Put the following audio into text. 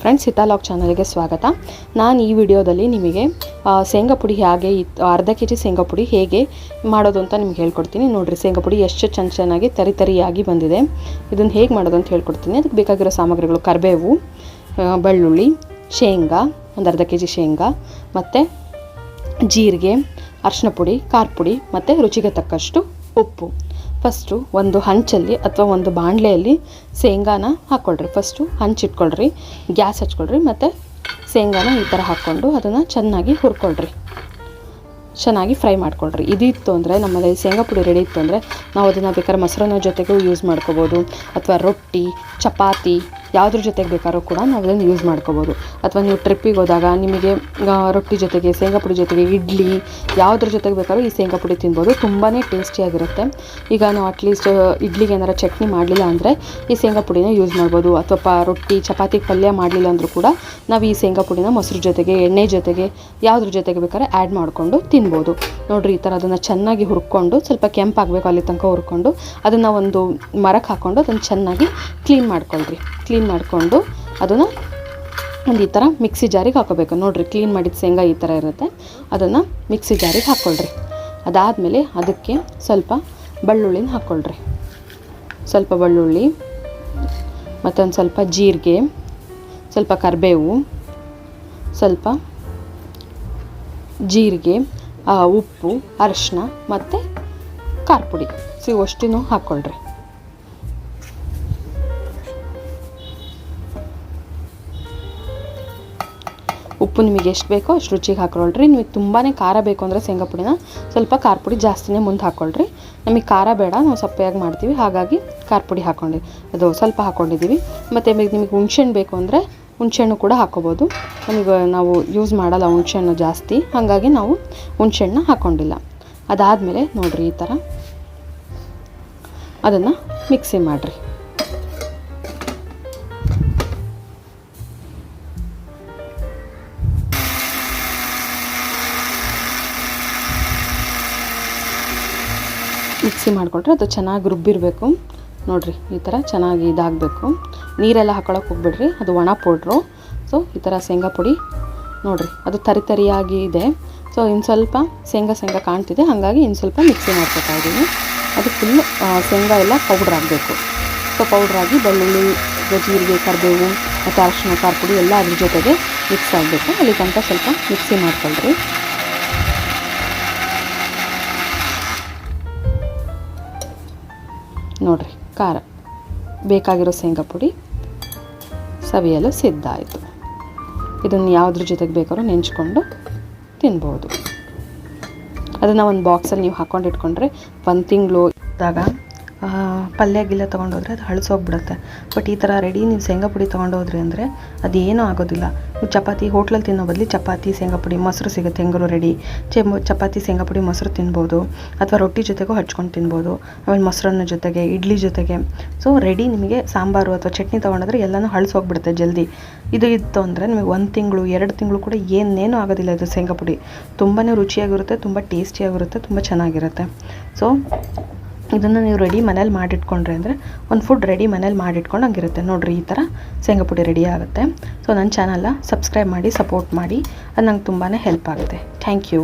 Friends ಹಿತಾಲಾಗ್ ಚಾನಲ್ಗೆ ಸ್ವಾಗತ. ನಾನು ಈ ವಿಡಿಯೋದಲ್ಲಿ ನಿಮಗೆ ಶೇಂಗಾ ಪುಡಿ ಹೇಗೆ ಅರ್ಧ ಕೆ ಜಿ ಶೇಂಗಾ ಪುಡಿ ಹೇಗೆ ಮಾಡೋದು ಅಂತ ನಿಮ್ಗೆ ಹೇಳ್ಕೊಡ್ತೀನಿ. ನೋಡಿರಿ, ಶೇಂಗಾ ಪುಡಿ ಎಷ್ಟು ಚೆನ್ನ ಚೆನ್ನಾಗಿ ತರಿ ತರಿಯಾಗಿ ಬಂದಿದೆ. ಇದನ್ನು ಹೇಗೆ ಮಾಡೋದು ಅಂತ ಹೇಳ್ಕೊಡ್ತೀನಿ. ಅದಕ್ಕೆ ಬೇಕಾಗಿರೋ ಸಾಮಗ್ರಿಗಳು ಕರಿಬೇವು ಬೆಳ್ಳುಳ್ಳಿ, ಶೇಂಗಾ, ಒಂದು ಅರ್ಧ ಕೆ ಜಿ ಶೇಂಗಾ, ಮತ್ತು ಜೀರಿಗೆ ಅರ್ಶಿನ ಪುಡಿ, ಖಾರ ಪುಡಿ, ಮತ್ತು ರುಚಿಗೆ ತಕ್ಕಷ್ಟು ಉಪ್ಪು. ಫಸ್ಟು ಒಂದು ಹಂಚಲ್ಲಿ ಅಥವಾ ಒಂದು ಬಾಣಲೆಯಲ್ಲಿ ಶೇಂಗಾನ ಹಾಕ್ಕೊಳ್ರಿ. ಫಸ್ಟು ಹಂಚಿಟ್ಕೊಳ್ರಿ ಗ್ಯಾಸ್ ಹಚ್ಕೊಳ್ರಿ ಮತ್ತು ಶೇಂಗಾನ ಈ ಥರ ಹಾಕ್ಕೊಂಡು ಅದನ್ನು ಚೆನ್ನಾಗಿ ಹುರ್ಕೊಳ್ರಿ. ಚೆನ್ನಾಗಿ ಫ್ರೈ ಮಾಡ್ಕೊಳ್ರಿ. ಇದಿತ್ತು ಅಂದರೆ ನಮ್ಮಲ್ಲಿ ಶೇಂಗಾ ಪುಡಿ ರೆಡಿ ಇತ್ತು ಅಂದರೆ ನಾವು ಅದನ್ನು ಬೇಕಾದ್ರೆ ಮೊಸರನ್ನ ಜೊತೆಗೂ ಯೂಸ್ ಮಾಡ್ಕೋಬೋದು. ಅಥವಾ ರೊಟ್ಟಿ, ಚಪಾತಿ ಯಾವುದ್ರ ಜೊತೆಗೆ ಬೇಕಾದ್ರೂ ಕೂಡ ನಾವು ಇದನ್ನು ಯೂಸ್ ಮಾಡ್ಕೋಬೋದು. ಅಥವಾ ನೀವು ಟ್ರಿಪ್ಪಿಗೆ ಹೋದಾಗ ನಿಮಗೆ ರೊಟ್ಟಿ ಜೊತೆಗೆ, ಶೇಂಗಾ ಪುಡಿ ಜೊತೆಗೆ, ಇಡ್ಲಿ ಯಾವುದ್ರ ಜೊತೆಗೆ ಬೇಕಾದ್ರೂ ಈ ಶೇಂಗಾ ಪುಡಿ ತಿನ್ಬೋದು. ತುಂಬಾ ಟೇಸ್ಟಿಯಾಗಿರುತ್ತೆ ಈಗ ನಾವು ಅಟ್ಲೀಸ್ಟ್ ಇಡ್ಲಿಗೆ ಏನಾರ ಚಟ್ನಿ ಮಾಡಲಿಲ್ಲ ಅಂದರೆ ಈ ಶೇಂಗಾ ಪುಡಿನ ಯೂಸ್ ಮಾಡ್ಬೋದು. ಅಥವಾ ಪ, ರೊಟ್ಟಿ, ಚಪಾತಿ ಪಲ್ಯ ಮಾಡಲಿಲ್ಲ ಅಂದರೂ ಕೂಡ ನಾವು ಈ ಶೇಂಗಾ ಪುಡಿನ ಮೊಸರು ಜೊತೆಗೆ, ಎಣ್ಣೆ ಜೊತೆಗೆ, ಯಾವುದ್ರ ಜೊತೆಗೆ ಬೇಕಾದ್ರೆ ಆ್ಯಡ್ ಮಾಡಿಕೊಂಡು ತಿನ್ಬೋದು. ನೋಡಿರಿ ಈ ಥರ ಅದನ್ನು ಚೆನ್ನಾಗಿ ಹುರ್ಕೊಂಡು ಸ್ವಲ್ಪ ಕೆಂಪಾಗಬೇಕು ಅಲ್ಲಿ ತನಕ ಹುರ್ಕೊಂಡು ಅದನ್ನು ಒಂದು ಮರಕ್ಕೆ ಹಾಕ್ಕೊಂಡು ಅದನ್ನು ಚೆನ್ನಾಗಿ ಕ್ಲೀನ್ ಮಾಡ್ಕೊಳ್ರಿ. ಕ್ಲೀನ್ ಮಾಡಿಕೊಂಡು ಅದನ್ನು ಒಂದು ಈ ಥರ ಮಿಕ್ಸಿ ಜಾರಿಗೆ ಹಾಕೋಬೇಕು. ನೋಡಿರಿ ಕ್ಲೀನ್ ಮಾಡಿದ ಶೇಂಗಾ ಈ ಥರ ಇರುತ್ತೆ. ಅದನ್ನು ಮಿಕ್ಸಿ ಜಾರಿಗೆ ಹಾಕ್ಕೊಳ್ರಿ ಅದಾದಮೇಲೆ ಅದಕ್ಕೆ ಸ್ವಲ್ಪ ಬೆಳ್ಳುಳ್ಳಿನ ಹಾಕ್ಕೊಳ್ರಿ ಸ್ವಲ್ಪ ಬೆಳ್ಳುಳ್ಳಿ, ಮತ್ತೊಂದು ಸ್ವಲ್ಪ ಜೀರಿಗೆ, ಸ್ವಲ್ಪ ಕರಿಬೇವು, ಸ್ವಲ್ಪ ಜೀರಿಗೆ ಉಪ್ಪು ಅರಶಿನ ಮತ್ತು ಖಾರ ಪುಡಿ. ಸಿಗುವಷ್ಟು ಹಾಕ್ಕೊಳ್ರಿ ಉಪ್ಪು ನಿಮಗೆ ಎಷ್ಟು ಬೇಕೋ ಅಷ್ಟು ರುಚಿಗೆ ಹಾಕೊಳ್ಳ್ರಿ ನಿಮಗೆ ತುಂಬಾ ಖಾರ ಬೇಕು ಅಂದರೆ ಶೇಂಗಾ ಪುಡಿನ ಸ್ವಲ್ಪ ಖಾರ ಪುಡಿ ಜಾಸ್ತಿನೇ ಮುಂದೆ ಹಾಕ್ಕೊಳ್ರಿ ನಮಗೆ ಖಾರ ಬೇಡ, ನಾವು ಸಪ್ಪೆಯಾಗಿ ಮಾಡ್ತೀವಿ. ಹಾಗಾಗಿ ಖಾರ ಪುಡಿ ಹಾಕ್ಕೊಂಡು ಅದು ಸ್ವಲ್ಪ ಹಾಕ್ಕೊಂಡಿದ್ದೀವಿ. ಮತ್ತು ನಿಮಗೆ ಹುಣ್ಸೆಹಣ್ಣು ಬೇಕು ಅಂದರೆ ಹುಣ್ಸೆಹಣ್ಣು ಕೂಡ ಹಾಕ್ಕೋಬೋದು. ನಮಗೆ ನಾವು ಯೂಸ್ ಮಾಡಲ್ಲ ಹುಣ್ಸೆಹಣ್ಣು ಜಾಸ್ತಿ. ಹಾಗಾಗಿ ನಾವು ಹುಣ್ಸೆಹಣ್ಣು ಹಾಕ್ಕೊಂಡಿಲ್ಲ. ಅದಾದಮೇಲೆ ನೋಡಿರಿ ಈ ಥರ ಅದನ್ನು ಮಿಕ್ಸಿ ಮಾಡಿರಿ. ಮಿಕ್ಸಿ ಮಾಡಿಕೊಂಡ್ರೆ ಅದು ಚೆನ್ನಾಗಿ ರುಬ್ಬಿರಬೇಕು. ನೋಡಿರಿ, ಈ ಥರ ಚೆನ್ನಾಗಿ ಇದಾಗಬೇಕು. ನೀರೆಲ್ಲ ಹಾಕೊಳಕ್ಕೆ ಹೋಗ್ಬಿಡ್ರಿ, ಅದು ಒಣ ಪೌಡ್ರು. ಸೊ ಈ ಥರ ಶೇಂಗಾ ಪುಡಿ. ನೋಡಿರಿ, ಅದು ತರಿ ತರಿಯಾಗಿ ಇದೆ. ಸೊ ಇನ್ನು ಸ್ವಲ್ಪ ಶೇಂಗಾ ಶೇಂಗಾ ಕಾಣ್ತಿದೆ, ಹಾಗಾಗಿ ಇನ್ನು ಸ್ವಲ್ಪ ಮಿಕ್ಸಿ ಮಾಡ್ಕೊತಾ ಇದ್ದೀನಿ. ಅದು ಫುಲ್ಲು ಶೇಂಗಾ ಎಲ್ಲ ಪೌಡ್ರ್ ಆಗಬೇಕು. ಸೊ ಪೌಡ್ರಾಗಿ ಬೆಳ್ಳುಳ್ಳಿ ಜೀರಿಗೆ, ಕರಿಬೇವು ಮತ್ತು ಅರಶಿನ, ಖಾರ ಪುಡಿ ಎಲ್ಲ ಅದ್ರ ಜೊತೆಗೆ ಮಿಕ್ಸ್ ಆಗಬೇಕು. ಅಲ್ಲಿ ಸ್ವಲ್ಪ ಮಿಕ್ಸಿ ಮಾಡ್ಕೊಳ್ರಿ. ನೋಡಿರಿ, ಖಾರ. ಬೇಕಾಗಿರೋ ಶೇಂಗಾ ಪುಡಿ ಸವಿಯಲು ಸಿದ್ಧ ಆಯಿತು. ಇದನ್ನು ಯಾವುದ್ರ ಜೊತೆಗೆ ಬೇಕಾದ್ರೂ ನೆಂಚ್ಕೊಂಡು ತಿನ್ಬೋದು. ಅದನ್ನು ಒಂದು ಬಾಕ್ಸಲ್ಲಿ ನೀವು ಹಾಕ್ಕೊಂಡು ಒಂದು ತಿಂಗಳು ಇದ್ದಾಗ ಪಲ್ಯ ಗಿಲ್ಲ ತೊಗೊಂಡೋದ್ರೆ ಅದು ಹಳಸೋಗ್ಬಿಡುತ್ತೆ ಬಟ್ ಈ ಥರ ರೆಡಿ ನೀವು ಶೇಂಗಾ ಪುಡಿ ತೊಗೊಂಡೋದ್ರಿ ಅಂದರೆ ಅದೇನೂ ಆಗೋದಿಲ್ಲ. ನೀವು ಚಪಾತಿ ಹೋಟ್ಲಲ್ಲಿ ತಿನ್ನೋ ಬದಲು ಚಪಾತಿ, ಶೇಂಗಾ ಪುಡಿ, ಮೊಸರು ಸಿಗುತ್ತೆ ಹೆಂಗರು ರೆಡಿ ಚೆ ಚಪಾತಿ, ಶೇಂಗಾ ಪುಡಿ, ಮೊಸರು ತಿನ್ಬೋದು. ಅಥವಾ ರೊಟ್ಟಿ ಜೊತೆಗೂ ಹಚ್ಕೊಂಡು ತಿನ್ಬೋದು. ಆಮೇಲೆ ಮೊಸರನ್ನ ಜೊತೆಗೆ, ಇಡ್ಲಿ ಜೊತೆಗೆ. ಸೊ ರೆಡಿ ನಿಮಗೆ ಸಾಂಬಾರು ಅಥವಾ ಚಟ್ನಿ ತೊಗೊಂಡೋದ್ರೆ ಎಲ್ಲನೂ ಹಳಸೋಗ್ಬಿಡುತ್ತೆ ಜಲ್ದಿ. ಇದು ಇತ್ತು ಅಂದರೆ ನಿಮಗೆ ಒಂದು ತಿಂಗಳು, ಎರಡು ತಿಂಗಳು ಕೂಡ ಏನೇನೂ ಆಗೋದಿಲ್ಲ ಇದು ಶೇಂಗಾ ಪುಡಿ. ತುಂಬಾ ರುಚಿಯಾಗಿರುತ್ತೆ, ತುಂಬ ಟೇಸ್ಟಿಯಾಗಿರುತ್ತೆ ತುಂಬ ಚೆನ್ನಾಗಿರುತ್ತೆ. ಸೊ ಇದನ್ನು ನೀವು ರೆಡಿ ಮನೇಲಿ ಮಾಡಿಟ್ಕೊಂಡ್ರೆ ಅಂದರೆ ಒಂದು ಫುಡ್ ರೆಡಿ ಮನೇಲಿ ಮಾಡಿಟ್ಕೊಂಡು ಹಂಗಿರುತ್ತೆ ನೋಡಿರಿ ಈ ಥರ ಶೇಂಗಾ ಪುಡಿ ರೆಡಿ ಆಗುತ್ತೆ. ಸೊ ನನ್ನ ಚಾನಲ್ನ ಸಬ್ಸ್ಕ್ರೈಬ್ ಮಾಡಿ ಸಪೋರ್ಟ್ ಮಾಡಿ. ಅದು ನಂಗೆ ತುಂಬಾ ಹೆಲ್ಪ್ ಆಗುತ್ತೆ. Thank you